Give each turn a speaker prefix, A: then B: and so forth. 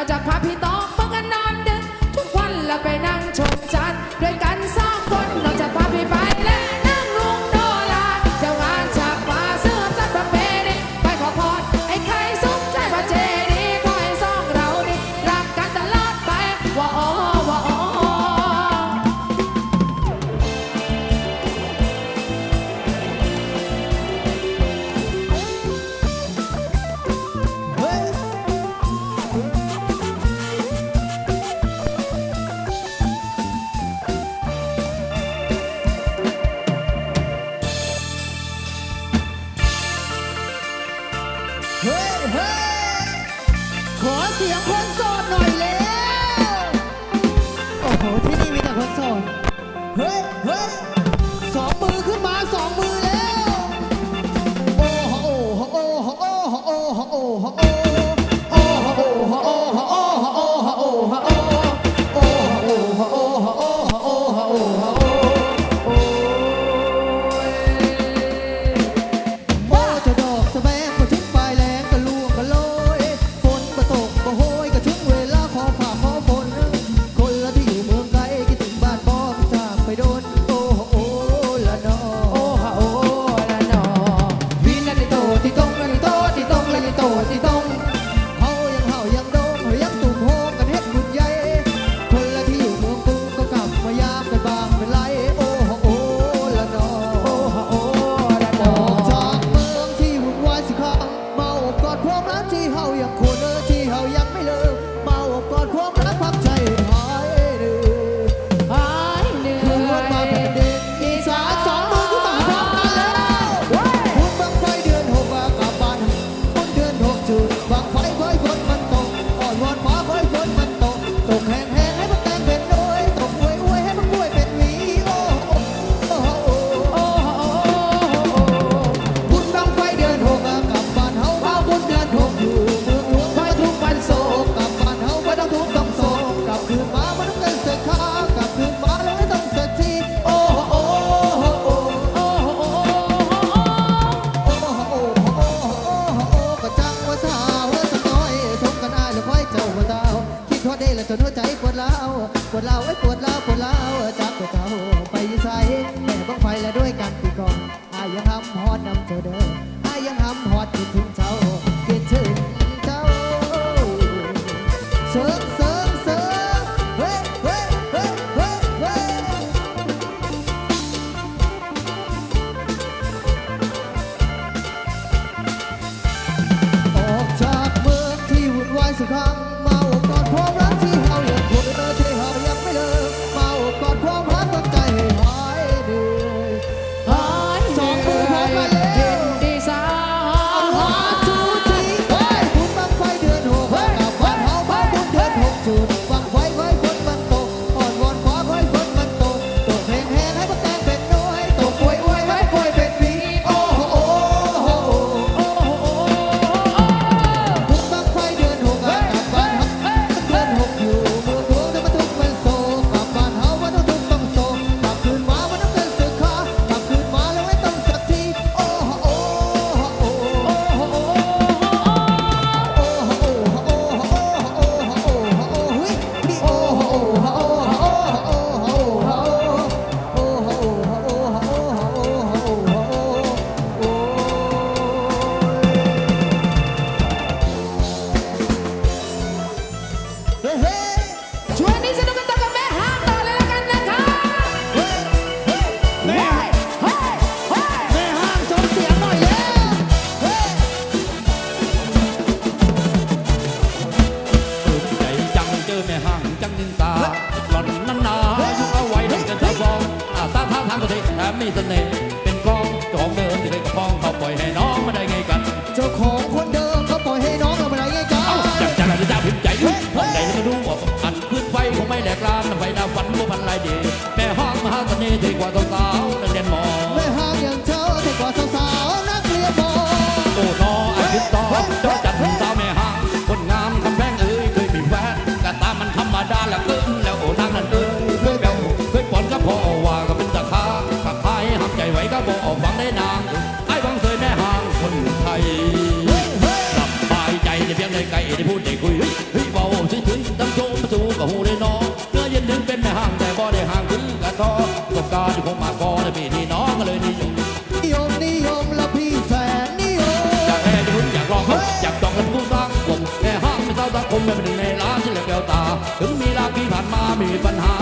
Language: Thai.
A: นอกจาก
B: พระ
A: พิ กั
B: น
A: ปก่อนอายยังทำฮอดนำเธอเด้ออายังทำหอ
B: ด
A: ที่ Uhum. นตั้งโจ
C: มประตูกับหูในน้องเนื้อเย็นถึงเป็นในห้างแต่บ่ได้ห่างถึงกระท้อประบการณ์ที่ผมมาก่อนในปีนี้น้องก็เลยนิยม
A: นิยมนิยมและพี่แสนนิยม
C: อยากแน่จะพึ่งอยากลองครับอยากจองกันกู้สร้างผมแม่ห้างไม่เศร้าสังคมเป็นหนึ่งในร้านที่เหลือแก้วตา ถึงมีราคีผ่านมามีปัญหา